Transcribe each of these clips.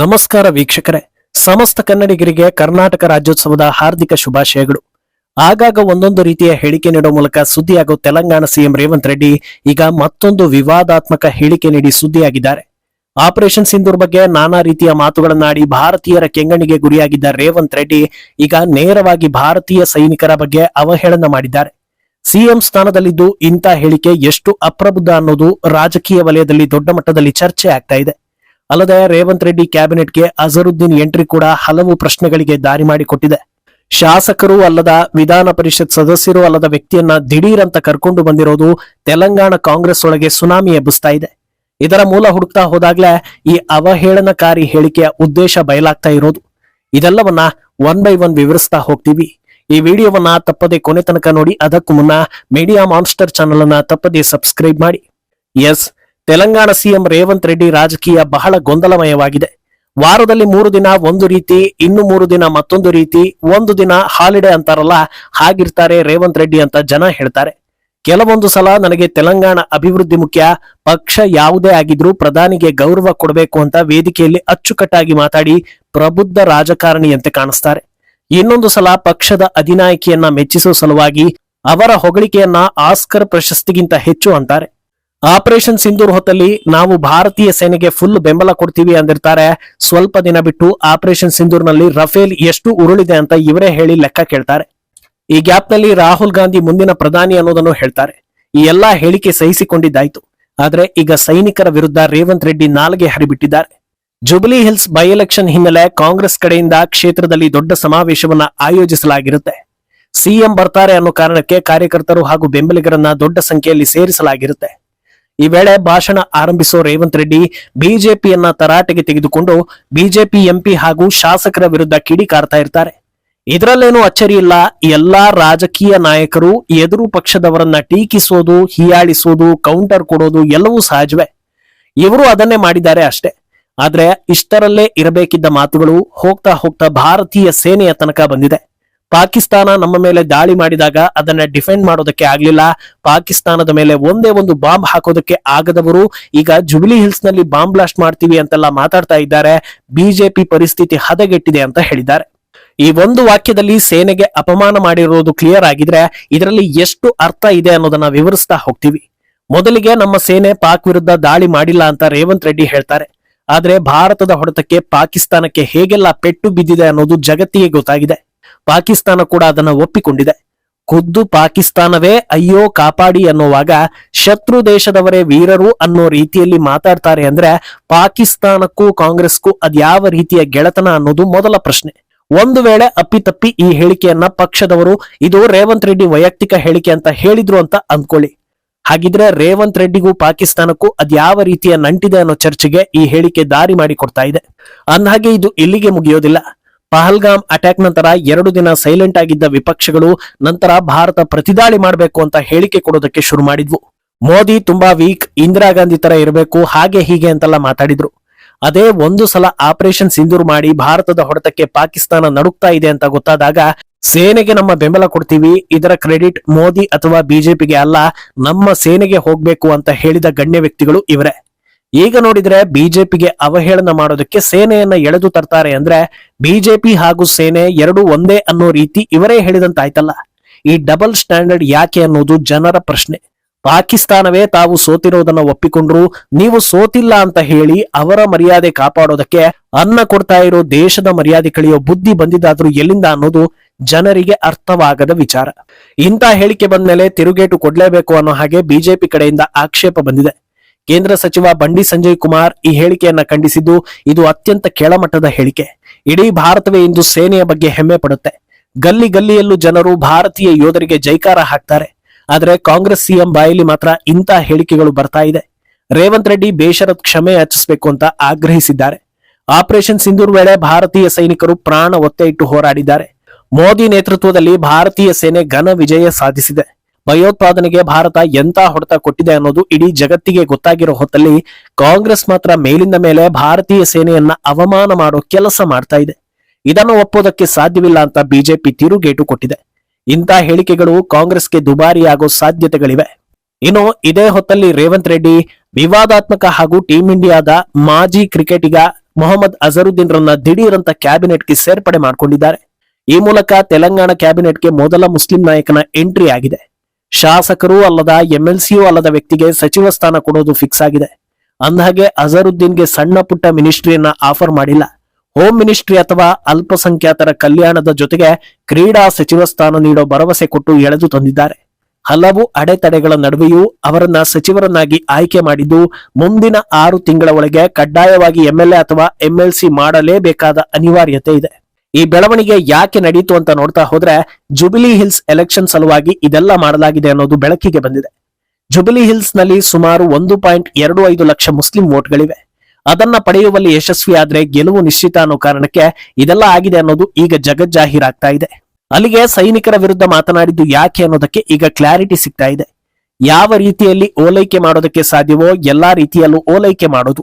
ನಮಸ್ಕಾರ ವೀಕ್ಷಕರೇ. ಸಮಸ್ತ ಕನ್ನಡಿಗರಿಗೆ ಕರ್ನಾಟಕ ರಾಜ್ಯೋತ್ಸವದ ಹಾರ್ದಿಕ ಶುಭಾಶಯಗಳು. ಆಗಾಗ ಒಂದೊಂದು ರೀತಿಯ ಹೇಳಿಕೆ ನೀಡುವ ಮೂಲಕ ಸುದ್ದಿಯಾಗುವ ತೆಲಂಗಾಣ ಸಿಎಂ ರೇವಂತ್ ರೆಡ್ಡಿ ಈಗ ಮತ್ತೊಂದು ವಿವಾದಾತ್ಮಕ ಹೇಳಿಕೆ ನೀಡಿ ಸುದ್ದಿಯಾಗಿದ್ದಾರೆ. ಆಪರೇಷನ್ ಸಿಂಧೂರ್ ಬಗ್ಗೆ ನಾನಾ ರೀತಿಯ ಮಾತುಗಳನ್ನಾಡಿ ಭಾರತೀಯರ ಕೆಂಗಣಿಗೆ ಗುರಿಯಾಗಿದ್ದ ರೇವಂತ್ ರೆಡ್ಡಿ ಈಗ ನೇರವಾಗಿ ಭಾರತೀಯ ಸೈನಿಕರ ಬಗ್ಗೆ ಅವಹೇಳನ ಮಾಡಿದ್ದಾರೆ. ಸಿಎಂ ಸ್ಥಾನದಲ್ಲಿದ್ದು ಇಂಥ ಹೇಳಿಕೆ ಎಷ್ಟು ಅಪ್ರಬುದ್ಧ ಅನ್ನೋದು ರಾಜಕೀಯ ವಲಯದಲ್ಲಿ ದೊಡ್ಡ ಮಟ್ಟದಲ್ಲಿ ಚರ್ಚೆ ಆಗ್ತಾ ಇದೆ. ಅಲ್ಲದೆ ರೇವಂತ್ ರೆಡ್ಡಿ ಕ್ಯಾಬಿನೆಟ್ಗೆ ಅಜರುದ್ದೀನ್ ಎಂಟ್ರಿ ಕೂಡ ಹಲವು ಪ್ರಶ್ನೆಗಳಿಗೆ ದಾರಿ ಮಾಡಿಕೊಟ್ಟಿದೆ. ಶಾಸಕರು ಅಲ್ಲದ ವಿಧಾನ ಪರಿಷತ್ ಸದಸ್ಯರು ಅಲ್ಲದ ವ್ಯಕ್ತಿಯನ್ನ ದಿಢೀರ್ ಅಂತ ಕರ್ಕೊಂಡು ಬಂದಿರೋದು ತೆಲಂಗಾಣ ಕಾಂಗ್ರೆಸ್ ಒಳಗೆ ಸುನಾಮಿ ಎಬ್ಬಿಸ್ತಾ ಇದೆ. ಇದರ ಮೂಲ ಹುಡುಕ್ತಾ ಹೋದಾಗ್ಲೇ ಈ ಅವಹೇಳನಕಾರಿ ಹೇಳಿಕೆಯ ಉದ್ದೇಶ ಬಯಲಾಗ್ತಾ ಇರೋದು. ಇದೆಲ್ಲವನ್ನ ಒನ್ ಬೈ ಒನ್ ವಿವರಿಸ್ತಾ ಹೋಗ್ತೀವಿ. ಈ ವಿಡಿಯೋವನ್ನ ತಪ್ಪದೆ ಕೊನೆ ತನಕ ನೋಡಿ, ಅದಕ್ಕೂ ಮುನ್ನ ಮೀಡಿಯಾ ಮಾನ್ಸ್ಟರ್ ಚಾನಲ್ ಅನ್ನ ತಪ್ಪದೆ ಸಬ್ಸ್ಕ್ರೈಬ್ ಮಾಡಿ. ಎಸ್ ತೆಲಂಗಾಣ ಸಿಎಂ ರೇವಂತ್ ರೆಡ್ಡಿ ರಾಜಕೀಯ ಬಹಳ ಗೊಂದಲಮಯವಾಗಿದೆ. ವಾರದಲ್ಲಿ ಮೂರು ದಿನ ಒಂದು ರೀತಿ, ಇನ್ನು ಮೂರು ದಿನ ಮತ್ತೊಂದು ರೀತಿ, ಒಂದು ದಿನ ಹಾಲಿಡೇ ಅಂತಾರಲ್ಲ, ಹಾಗಿರ್ತಾರೆ ರೇವಂತ್ ರೆಡ್ಡಿ ಅಂತ ಜನ ಹೇಳ್ತಾರೆ. ಕೆಲವೊಂದು ಸಲ ನನಗೆ ತೆಲಂಗಾಣ ಅಭಿವೃದ್ಧಿ ಮುಖ್ಯ, ಪಕ್ಷ ಯಾವುದೇ ಆಗಿದ್ರೂ ಪ್ರಧಾನಿಗೆ ಗೌರವ ಕೊಡಬೇಕು ಅಂತ ವೇದಿಕೆಯಲ್ಲಿ ಅಚ್ಚುಕಟ್ಟಾಗಿ ಮಾತಾಡಿ ಪ್ರಬುದ್ಧ ರಾಜಕಾರಣಿಯಂತೆ ಕಾಣಿಸ್ತಾರೆ. ಇನ್ನೊಂದು ಸಲ ಪಕ್ಷದ ಅಧಿನಾಯಕಿಯನ್ನ ಮೆಚ್ಚಿಸುವ ಸಲುವಾಗಿ ಅವರ ಹೊಗಳಿಕೆಯನ್ನ ಆಸ್ಕರ್ ಪ್ರಶಸ್ತಿಗಿಂತ ಹೆಚ್ಚು ಅಂತಾರೆ. ಆಪರೇಷನ್ ಸಿಂಧೂರ್ ಹೊತ್ತಲ್ಲಿ ನಾವು ಭಾರತೀಯ ಸೇನೆಗೆ ಫುಲ್ ಬೆಂಬಲ ಕೊಡ್ತೀವಿ ಅಂದಿರ್ತಾರೆ. ಸ್ವಲ್ಪ ದಿನ ಬಿಟ್ಟು ಆಪರೇಷನ್ ಸಿಂಧೂರ್ನಲ್ಲಿ ರಫೇಲ್ ಎಷ್ಟು ಉರುಳಿದೆ ಅಂತ ಇವರೇ ಹೇಳಿ ಲೆಕ್ಕ ಕೇಳ್ತಾರೆ. ಈ ಗ್ಯಾಪ್ನಲ್ಲಿ ರಾಹುಲ್ ಗಾಂಧಿ ಮುಂದಿನ ಪ್ರಧಾನಿ ಅನ್ನೋದನ್ನು ಹೇಳ್ತಾರೆ. ಈ ಎಲ್ಲಾ ಹೇಳಿಕೆ ಸಹಿಸಿಕೊಂಡಿದ್ದಾಯ್ತು. ಆದ್ರೆ ಈಗ ಸೈನಿಕರ ವಿರುದ್ಧ ರೇವಂತ್ ರೆಡ್ಡಿ ನಾಲ್ಗೆ ಹರಿಬಿಟ್ಟಿದ್ದಾರೆ. ಜುಬಿಲಿ ಹಿಲ್ಸ್ ಬೈ ಎಲೆಕ್ಷನ್ ಹಿನ್ನೆಲೆ ಕಾಂಗ್ರೆಸ್ ಕಡೆಯಿಂದ ಕ್ಷೇತ್ರದಲ್ಲಿ ದೊಡ್ಡ ಸಮಾವೇಶವನ್ನ ಆಯೋಜಿಸಲಾಗಿರುತ್ತೆ. ಸಿಎಂ ಬರ್ತಾರೆ ಅನ್ನೋ ಕಾರಣಕ್ಕೆ ಕಾರ್ಯಕರ್ತರು ಹಾಗೂ ಬೆಂಬಲಿಗರನ್ನ ದೊಡ್ಡ ಸಂಖ್ಯೆಯಲ್ಲಿ ಸೇರಿಸಲಾಗಿರುತ್ತೆ. ಈ ವೇಳೆ ಭಾಷಣ ಆರಂಭಿಸೋ ರೇವಂತ್ ರೆಡ್ಡಿ ಬಿಜೆಪಿಯನ್ನ ತರಾಟೆಗೆ ತೆಗೆದುಕೊಂಡು ಬಿಜೆಪಿ ಎಂಪಿ ಹಾಗೂ ಶಾಸಕರ ವಿರುದ್ಧ ಕಿಡಿಕಾರ್ತಾ ಇರ್ತಾರೆ. ಇದರಲ್ಲೇನೂ ಅಚ್ಚರಿ ಇಲ್ಲ. ಎಲ್ಲಾ ರಾಜಕೀಯ ನಾಯಕರು ಎದುರು ಪಕ್ಷದವರನ್ನ ಟೀಕಿಸೋದು, ಹೀಯಾಳಿಸೋದು ಕೌಂಟರ್ ಕೊಡೋದು ಎಲ್ಲವೂ ಸಹಜವೇ. ಇವರು ಅದನ್ನೇ ಮಾಡಿದ್ದಾರೆ ಅಷ್ಟೇ. ಆದ್ರೆ ಇಷ್ಟರಲ್ಲೇ ಇರಬೇಕಿದ್ದ ಮಾತುಗಳು ಹೋಗ್ತಾ ಹೋಗ್ತಾ ಭಾರತೀಯ ಸೇನೆಯ ತನಕ ಬಂದಿದೆ. ಪಾಕಿಸ್ತಾನ ನಮ್ಮ ಮೇಲೆ ದಾಳಿ ಮಾಡಿದಾಗ ಅದನ್ನ ಡಿಫೆಂಡ್ ಮಾಡೋದಕ್ಕೆ ಆಗ್ಲಿಲ್ಲ. ಪಾಕಿಸ್ತಾನದ ಮೇಲೆ ಒಂದೇ ಒಂದು ಬಾಂಬ್ ಹಾಕೋದಕ್ಕೆ ಆಗದವರು ಈಗ ಜುಬಿಲಿ ಹಿಲ್ಸ್ನಲ್ಲಿ ಬಾಂಬ್ ಬ್ಲಾಸ್ಟ್ ಮಾಡ್ತೀವಿ ಅಂತೆಲ್ಲ ಮಾತಾಡ್ತಾ ಇದ್ದಾರೆ. ಬಿಜೆಪಿ ಪರಿಸ್ಥಿತಿ ಹದಗೆಟ್ಟಿದೆ ಅಂತ ಹೇಳಿದ್ದಾರೆ. ಈ ಒಂದು ವಾಕ್ಯದಲ್ಲಿ ಸೇನೆಗೆ ಅಪಮಾನ ಮಾಡಿರುವುದು ಕ್ಲಿಯರ್ ಆಗಿದ್ರೆ ಇದರಲ್ಲಿ ಎಷ್ಟು ಅರ್ಥ ಇದೆ ಅನ್ನೋದನ್ನ ವಿವರಿಸ್ತಾ ಹೋಗ್ತೀವಿ. ಮೊದಲಿಗೆ ನಮ್ಮ ಸೇನೆ ಪಾಕ್ ವಿರುದ್ಧ ದಾಳಿ ಮಾಡಿಲ್ಲ ಅಂತ ರೇವಂತ್ ರೆಡ್ಡಿ ಹೇಳ್ತಾರೆ. ಆದ್ರೆ ಭಾರತದ ಹೊಡೆತಕ್ಕೆ ಪಾಕಿಸ್ತಾನಕ್ಕೆ ಹೇಗೆಲ್ಲ ಪೆಟ್ಟು ಬಿದ್ದಿದೆ ಅನ್ನೋದು ಜಗತ್ತಿಗೆ ಗೊತ್ತಾಗಿದೆ. ಪಾಕಿಸ್ತಾನ ಕೂಡ ಅದನ್ನ ಒಪ್ಪಿಕೊಂಡಿದೆ. ಖುದ್ದು ಪಾಕಿಸ್ತಾನವೇ ಅಯ್ಯೋ ಕಾಪಾಡಿ ಅನ್ನುವಾಗ ಶತ್ರು ದೇಶದವರೇ ವೀರರು ಅನ್ನೋ ರೀತಿಯಲ್ಲಿ ಮಾತಾಡ್ತಾರೆ ಅಂದ್ರೆ ಪಾಕಿಸ್ತಾನಕ್ಕೂ ಕಾಂಗ್ರೆಸ್ಗೂ ಅದ್ಯಾವ ರೀತಿಯ ಗೆಳೆತನ ಅನ್ನೋದು ಮೊದಲ ಪ್ರಶ್ನೆ. ಒಂದು ವೇಳೆ ಅಪ್ಪಿತಪ್ಪಿ ಈ ಹೇಳಿಕೆಯನ್ನ ಪಕ್ಷದವರು, ಇದು ರೇವಂತ್ ರೆಡ್ಡಿ ವೈಯಕ್ತಿಕ ಹೇಳಿಕೆ ಅಂತ ಹೇಳಿದ್ರು ಅಂತ ಅಂದ್ಕೊಳ್ಳಿ ಹಾಗಿದ್ರೆ ರೇವಂತ್ ರೆಡ್ಡಿಗೂ ಪಾಕಿಸ್ತಾನಕ್ಕೂ ಅದ್ಯಾವ ರೀತಿಯ ನಂಟಿದೆ ಅನ್ನೋ ಚರ್ಚೆಗೆ ಈ ಹೇಳಿಕೆ ದಾರಿ ಮಾಡಿಕೊಡ್ತಾ ಇದೆ. ಅಂದ್ಹಾಗೆ ಇದು ಇಲ್ಲಿಗೆ ಮುಗಿಯೋದಿಲ್ಲ. ಪಹಲ್ಗಾಮ್ ಅಟ್ಯಾಕ್ ನಂತರ ಎರಡು ದಿನ ಸೈಲೆಂಟ್ ಆಗಿದ್ದ ವಿಪಕ್ಷಗಳು ನಂತರ ಭಾರತ ಪ್ರತಿದಾಳಿ ಮಾಡಬೇಕು ಅಂತ ಹೇಳಿಕೆ ಕೊಡೋದಕ್ಕೆ ಶುರು ಮಾಡಿದ್ವು. ಮೋದಿ ತುಂಬಾ ವೀಕ್ ಇಂದಿರಾ ಗಾಂಧಿ ತರ ಇರಬೇಕು, ಹಾಗೆ ಹೀಗೆ ಅಂತೆಲ್ಲ ಮಾತಾಡಿದ್ರು. ಅದೇ ಒಂದು ಸಲ ಆಪರೇಷನ್ ಸಿಂಧೂರ್ ಮಾಡಿ ಭಾರತದ ಹೊಡೆತಕ್ಕೆ ಪಾಕಿಸ್ತಾನ ನಡುಕ್ತಾ ಇದೆ ಅಂತ ಗೊತ್ತಾದಾಗ ಸೇನೆಗೆ ನಮ್ಮ ಬೆಂಬಲ ಕೊಡ್ತೀವಿ, ಇದರ ಕ್ರೆಡಿಟ್ ಮೋದಿ ಅಥವಾ ಬಿಜೆಪಿಗೆ ಅಲ್ಲ, ನಮ್ಮ ಸೇನೆಗೆ ಹೋಗ್ಬೇಕು ಅಂತ ಹೇಳಿದ ಗಣ್ಯ ವ್ಯಕ್ತಿಗಳು ಇವರೇ. ಈಗ ನೋಡಿದ್ರೆ ಬಿಜೆಪಿಗೆ ಅವಹೇಳನ ಮಾಡೋದಕ್ಕೆ ಸೇನೆಯನ್ನ ಎಳೆದು ತರ್ತಾರೆ ಅಂದ್ರೆ ಬಿಜೆಪಿ ಹಾಗೂ ಸೇನೆ ಎರಡು ಒಂದೇ ಅನ್ನೋ ರೀತಿ ಇವರೇ ಹೇಳಿದಂತಾಯ್ತಲ್ಲ. ಈ ಡಬಲ್ ಸ್ಟ್ಯಾಂಡರ್ಡ್ ಯಾಕೆ ಅನ್ನೋದು ಜನರ ಪ್ರಶ್ನೆ. ಪಾಕಿಸ್ತಾನವೇ ತಾವು ಸೋತಿರೋದನ್ನ ಒಪ್ಪಿಕೊಂಡ್ರು, ನೀವು ಸೋತಿಲ್ಲ ಅಂತ ಹೇಳಿ ಅವರ ಮರ್ಯಾದೆ ಕಾಪಾಡೋದಕ್ಕೆ ಅನ್ನ ಕೊಡ್ತಾ ಇರೋ ದೇಶದ ಮರ್ಯಾದೆ ಕಳೆಯೋ ಬುದ್ಧಿ ಬಂದಿದ್ದಾದ್ರೂ ಎಲ್ಲಿಂದ ಅನ್ನೋದು ಜನರಿಗೆ ಅರ್ಥವಾಗದ ವಿಚಾರ. ಇಂತ ಹೇಳಿಕೆ ಬಂದ್ಮೇಲೆ ತಿರುಗೇಟು ಕೊಡ್ಲೇಬೇಕು ಅನ್ನೋ ಹಾಗೆ ಬಿಜೆಪಿ ಕಡೆಯಿಂದ ಆಕ್ಷೇಪ ಬಂದಿದೆ. ಕೇಂದ್ರ ಸಚಿವ ಬಂಡಿ ಸಂಜಯ್ ಕುಮಾರ್ ಈ ಹೇಳಿಕೆಯನ್ನ ಖಂಡಿಸಿದ್ದು ಇದು ಅತ್ಯಂತ ಕೆಳಮಟ್ಟದ ಹೇಳಿಕೆ. ಇಡೀ ಭಾರತವೇ ಇಂದು ಸೇನೆಯ ಬಗ್ಗೆ ಹೆಮ್ಮೆ ಪಡುತ್ತೆ. ಗಲ್ಲಿ ಗಲ್ಲಿಯಲ್ಲೂ ಜನರು ಭಾರತೀಯ ಯೋಧರಿಗೆ ಜೈಕಾರ ಹಾಕ್ತಾರೆ. ಆದರೆ ಕಾಂಗ್ರೆಸ್ ಸಿಎಂ ಬಾಯಲ್ಲಿ ಮಾತ್ರ ಇಂಥ ಹೇಳಿಕೆಗಳು ಬರ್ತಾ ಇದೆ. ರೇವಂತ್ ರೆಡ್ಡಿ ಬೇಷರತ್ ಕ್ಷಮೆ ಯಾಚಿಸಬೇಕು ಅಂತ ಆಗ್ರಹಿಸಿದ್ದಾರೆ. ಆಪರೇಷನ್ ಸಿಂಧೂರ್ ವೇಳೆ ಭಾರತೀಯ ಸೈನಿಕರು ಪ್ರಾಣ ಒತ್ತೆ ಇಟ್ಟು ಹೋರಾಡಿದ್ದಾರೆ. ಮೋದಿ ನೇತೃತ್ವದಲ್ಲಿ ಭಾರತೀಯ ಸೇನೆ ಘನ ವಿಜಯ ಸಾಧಿಸಿದೆ. ಭಯೋತ್ಪಾದನೆಗೆ ಭಾರತ ಎಂತ ಹೊಡೆತ ಕೊಟ್ಟಿದೆ ಅನ್ನೋದು ಇಡೀ ಜಗತ್ತಿಗೆ ಗೊತ್ತಾಗಿರೋ ಹೊತ್ತಲ್ಲಿ ಕಾಂಗ್ರೆಸ್ ಮಾತ್ರ ಮೇಲಿಂದ ಮೇಲೆ ಭಾರತೀಯ ಸೇನೆಯನ್ನ ಅವಮಾನ ಮಾಡೋ ಕೆಲಸ ಮಾಡ್ತಾ ಇದೆ. ಇದನ್ನು ಒಪ್ಪೋದಕ್ಕೆ ಸಾಧ್ಯವಿಲ್ಲ ಅಂತ ಬಿಜೆಪಿ ತಿರುಗೇಟು ಕೊಟ್ಟಿದೆ. ಇಂಥ ಹೇಳಿಕೆಗಳು ಕಾಂಗ್ರೆಸ್ಗೆ ದುಬಾರಿಯಾಗೋ ಸಾಧ್ಯತೆಗಳಿವೆ. ಇನ್ನು ಇದೇ ಹೊತ್ತಲ್ಲಿ ರೇವಂತ್ ರೆಡ್ಡಿ, ವಿವಾದಾತ್ಮಕ ಹಾಗೂ ಟೀಂ ಇಂಡಿಯಾದ ಮಾಜಿ ಕ್ರಿಕೆಟಿಗ ಮೊಹಮ್ಮದ್ ಅಜರುದ್ದೀನ್ ರನ್ನ ದಿಢೀರಂತ ಕ್ಯಾಬಿನೆಟ್ಗೆ ಸೇರ್ಪಡೆ ಮಾಡಿಕೊಂಡಿದ್ದಾರೆ. ಈ ಮೂಲಕ ತೆಲಂಗಾಣ ಕ್ಯಾಬಿನೆಟ್ಗೆ ಮೊದಲ ಮುಸ್ಲಿಂ ನಾಯಕನ ಎಂಟ್ರಿ ಆಗಿದೆ. ಶಾಸಕರೂ ಅಲ್ಲದ ಎಂಎಲ್ಸಿಯೂ ಅಲ್ಲದ ವ್ಯಕ್ತಿಗೆ ಸಚಿವ ಸ್ಥಾನ ಕೊಡೋದು ಫಿಕ್ಸ್ ಆಗಿದೆ. ಅಂದಹಾಗೆ ಅಜರುದ್ದೀನ್ಗೆ ಸಣ್ಣ ಪುಟ್ಟ ಮಿನಿಸ್ಟ್ರಿಯನ್ನ ಆಫರ್ ಮಾಡಿಲ್ಲ. ಹೋಮ್ ಮಿನಿಸ್ಟ್ರಿ ಅಥವಾ ಅಲ್ಪಸಂಖ್ಯಾತರ ಕಲ್ಯಾಣದ ಜೊತೆಗೆ ಕ್ರೀಡಾ ಸಚಿವ ಸ್ಥಾನ ನೀಡೋ ಭರವಸೆ ಕೊಟ್ಟು ಎಳೆದು ತಂದಿದ್ದಾರೆ. ಹಲವು ಅಡೆತಡೆಗಳ ನಡುವೆಯೂ ಅವರನ್ನ ಸಚಿವರನ್ನಾಗಿ ಆಯ್ಕೆ ಮಾಡಿದ್ದು ಮುಂದಿನ ಆರು ತಿಂಗಳ ಒಳಗೆ ಕಡ್ಡಾಯವಾಗಿ ಎಂಎಲ್ಎ ಅಥವಾ ಎಂಎಲ್ಸಿ ಮಾಡಲೇಬೇಕಾದ ಅನಿವಾರ್ಯತೆ ಇದೆ. ಈ ಬೆಳವಣಿಗೆ ಯಾಕೆ ನಡೀತು ಅಂತ ನೋಡ್ತಾ ಹೋದ್ರೆ ಜುಬಿಲಿ ಹಿಲ್ಸ್ ಎಲೆಕ್ಷನ್ ಸಲುವಾಗಿ ಇದೆಲ್ಲ ಮಾಡಲಾಗಿದೆ ಅನ್ನೋದು ಬೆಳಕಿಗೆ ಬಂದಿದೆ. ಜುಬಿಲಿ ಹಿಲ್ಸ್ನಲ್ಲಿ ಸುಮಾರು ಒಂದು ಪಾಯಿಂಟ್ ಎರಡು ಐದು ಲಕ್ಷ ಮುಸ್ಲಿಂ ವೋಟ್ಗಳಿವೆ. ಅದನ್ನ ಪಡೆಯುವಲ್ಲಿ ಯಶಸ್ವಿಯಾದ್ರೆ ಗೆಲುವು ನಿಶ್ಚಿತ ಅನ್ನೋ ಕಾರಣಕ್ಕೆ ಇದೆಲ್ಲ ಆಗಿದೆ ಅನ್ನೋದು ಈಗ ಜಗಜ್ಜಾಹೀರಾಗ್ತಾ ಇದೆ. ಅಲ್ಲಿಗೆ ಸೈನಿಕರ ವಿರುದ್ಧ ಮಾತನಾಡಿದ್ದು ಯಾಕೆ ಅನ್ನೋದಕ್ಕೆ ಈಗ ಕ್ಲಾರಿಟಿ ಸಿಗ್ತಾ ಇದೆ. ಯಾವ ರೀತಿಯಲ್ಲಿ ಓಲೈಕೆ ಮಾಡೋದಕ್ಕೆ ಸಾಧ್ಯವೋ ಎಲ್ಲಾ ರೀತಿಯಲ್ಲೂ ಓಲೈಕೆ ಮಾಡೋದು.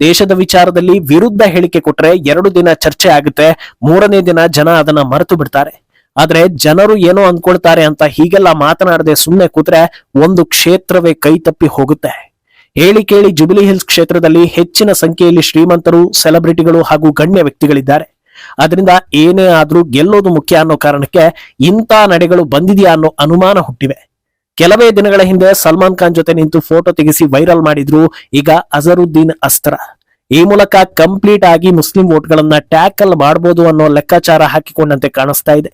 ದೇಶದ ವಿಚಾರದಲ್ಲಿ ವಿರುದ್ಧ ಹೇಳಿಕೆ ಕೊಟ್ರೆ ಎರಡು ದಿನ ಚರ್ಚೆ ಆಗುತ್ತೆ, ಮೂರನೇ ದಿನ ಜನ ಅದನ್ನ ಮರೆತು ಬಿಡ್ತಾರೆ. ಆದ್ರೆ ಜನರು ಏನೋ ಅಂದ್ಕೊಳ್ತಾರೆ ಅಂತ ಹೀಗೆಲ್ಲ ಮಾತನಾಡದೆ ಸುಮ್ಮನೆ ಕೂತ್ರೆ ಒಂದು ಕ್ಷೇತ್ರವೇ ಕೈ ತಪ್ಪಿ ಹೋಗುತ್ತೆ. ಹೇಳಿ ಕೇಳಿ ಜುಬಿಲಿ ಹಿಲ್ಸ್ ಕ್ಷೇತ್ರದಲ್ಲಿ ಹೆಚ್ಚಿನ ಸಂಖ್ಯೆಯಲ್ಲಿ ಶ್ರೀಮಂತರು ಸೆಲೆಬ್ರಿಟಿಗಳು ಹಾಗೂ ಗಣ್ಯ ವ್ಯಕ್ತಿಗಳಿದ್ದಾರೆ. ಅದರಿಂದ ಏನೇ ಆದರೂ ಗೆಲ್ಲೋದು ಮುಖ್ಯ ಅನ್ನೋ ಕಾರಣಕ್ಕೆ ಇಂಥ ನಡೆಗಳು ಬಂದಿದೆಯಾ ಅನ್ನೋ ಅನುಮಾನ ಹುಟ್ಟಿವೆ. ಕೆಲವೇ ದಿನಗಳ ಹಿಂದೆ ಸಲ್ಮಾನ್ ಖಾನ್ ಜೊತೆ ನಿಂತು ಫೋಟೋ ತೆಗೆಸಿ ವೈರಲ್ ಮಾಡಿದ್ರು ಈಗ ಅಜರುದ್ದೀನ್ ಅಸ್ತ್ರ. ಈ ಮೂಲಕ ಕಂಪ್ಲೀಟ್ ಆಗಿ ಮುಸ್ಲಿಂ ವೋಟ್ಗಳನ್ನ ಟ್ಯಾಕಲ್ ಮಾಡಬಹುದು ಅನ್ನೋ ಲೆಕ್ಕಾಚಾರ ಹಾಕಿಕೊಂಡಂತೆ ಕಾಣಿಸ್ತಾ ಇದೆ.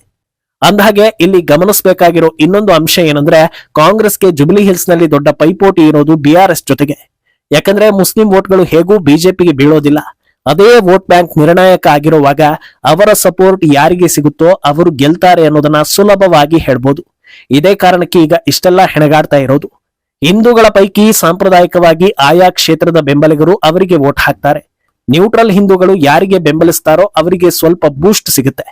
ಅಂದಹಾಗೆ ಇಲ್ಲಿ ಗಮನಿಸಬೇಕಾಗಿರೋ ಇನ್ನೊಂದು ಅಂಶ ಏನಂದ್ರೆ ಕಾಂಗ್ರೆಸ್ಗೆ ಜುಬ್ಲಿ ಹಿಲ್ಸ್ನಲ್ಲಿ ದೊಡ್ಡ ಪೈಪೋಟಿ ಇರೋದು ಬಿಆರ್ಎಸ್ ಜೊತೆಗೆ. ಯಾಕಂದ್ರೆ ಮುಸ್ಲಿಂ ವೋಟ್ಗಳು ಹೇಗೂ ಬಿಜೆಪಿಗೆ ಬೀಳೋದಿಲ್ಲ. ಅದೇ ವೋಟ್ ಬ್ಯಾಂಕ್ ನಿರ್ಣಾಯಕ ಆಗಿರುವಾಗ ಅವರ ಸಪೋರ್ಟ್ ಯಾರಿಗೆ ಸಿಗುತ್ತೋ ಅವರು ಗೆಲ್ತಾರೆ ಅನ್ನೋದನ್ನ ಸುಲಭವಾಗಿ ಹೇಳ್ಬೋದು. ಇದೇ ಕಾರಣಕ್ಕೆ ಈಗ ಇಷ್ಟೆಲ್ಲ ಹೆಣಗಾಡ್ತಾ ಇರೋದು. ಹಿಂದೂಗಳ ಪೈಕಿ ಸಾಂಪ್ರದಾಯಿಕವಾಗಿ ಆಯಾ ಕ್ಷೇತ್ರದ ಬೆಂಬಲಿಗರು ಅವರಿಗೆ ವೋಟ್ ಹಾಕ್ತಾರೆ. ನ್ಯೂಟ್ರಲ್ ಹಿಂದೂಗಳು ಯಾರಿಗೆ ಬೆಂಬಲಿಸ್ತಾರೋ ಅವರಿಗೆ ಸ್ವಲ್ಪ ಬೂಸ್ಟ್ ಸಿಗುತ್ತೆ.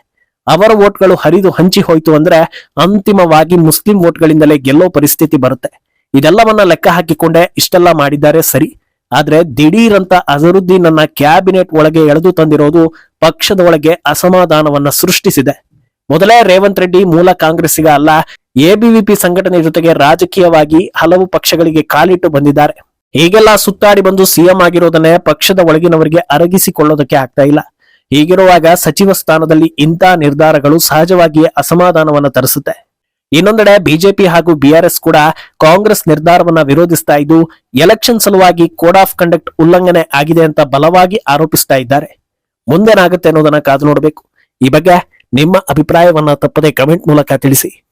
ಅವರ ವೋಟ್ಗಳು ಹರಿದು ಹಂಚಿ ಹೋಯ್ತು ಅಂದ್ರೆ ಅಂತಿಮವಾಗಿ ಮುಸ್ಲಿಂ ವೋಟ್ಗಳಿಂದಲೇ ಗೆಲ್ಲೋ ಪರಿಸ್ಥಿತಿ ಬರುತ್ತೆ. ಇದೆಲ್ಲವನ್ನ ಲೆಕ್ಕ ಹಾಕಿಕೊಂಡೆ ಇಷ್ಟೆಲ್ಲ ಮಾಡಿದ್ದಾರೆ ಸರಿ. ಆದ್ರೆ ದಿಢೀರಂತ ಅಜರುದ್ದೀನ್ ಅನ್ನ ಕ್ಯಾಬಿನೆಟ್ ಒಳಗೆ ಎಳೆದು ತಂದಿರೋದು ಪಕ್ಷದ ಒಳಗೆ ಅಸಮಾಧಾನವನ್ನ ಸೃಷ್ಟಿಸಿದೆ. ಮೊದಲೇ ರೇವಂತ್ ರೆಡ್ಡಿ ಮೂಲ ಕಾಂಗ್ರೆಸ್ಸಿಗ ಅಲ್ಲ ಎಬಿವಿಪಿ ಸಂಘಟನೆ ಜೊತೆಗೆ ರಾಜಕೀಯವಾಗಿ ಹಲವು ಪಕ್ಷಗಳಿಗೆ ಕಾಲಿಟ್ಟು ಬಂದಿದ್ದಾರೆ. ಹೀಗೆಲ್ಲ ಸುತ್ತಾಡಿ ಬಂದು ಸಿಎಂ ಆಗಿರೋದನ್ನೇ ಪಕ್ಷದ ಒಳಗಿನವರಿಗೆ ಅರಗಿಸಿಕೊಳ್ಳೋದಕ್ಕೆ ಆಗ್ತಾ ಇಲ್ಲ. ಹೀಗಿರುವಾಗ ಸಚಿವ ಸ್ಥಾನದಲ್ಲಿ ಇಂಥ ನಿರ್ಧಾರಗಳು ಸಹಜವಾಗಿಯೇ ಅಸಮಾಧಾನವನ್ನು ತರಿಸುತ್ತೆ. ಇನ್ನೊಂದೆಡೆ ಬಿಜೆಪಿ ಹಾಗೂ ಬಿಆರ್ಎಸ್ ಕೂಡ ಕಾಂಗ್ರೆಸ್ ನಿರ್ಧಾರವನ್ನ ವಿರೋಧಿಸ್ತಾ ಇದ್ದು, ಎಲೆಕ್ಷನ್ ಸಲುವಾಗಿ ಕೋಡ್ ಆಫ್ ಕಂಡಕ್ಟ್ ಉಲ್ಲಂಘನೆ ಆಗಿದೆ ಅಂತ ಬಲವಾಗಿ ಆರೋಪಿಸ್ತಾ ಇದ್ದಾರೆ. ಮುಂದೇನಾಗುತ್ತೆ ಅನ್ನೋದನ್ನ ಕಾದು ನೋಡಬೇಕು. ಈ ಬಗ್ಗೆ ನಿಮ್ಮ ಅಭಿಪ್ರಾಯವನ್ನ ತಪ್ಪದೆ ಕಮೆಂಟ್ ಮೂಲಕ ತಿಳಿಸಿ.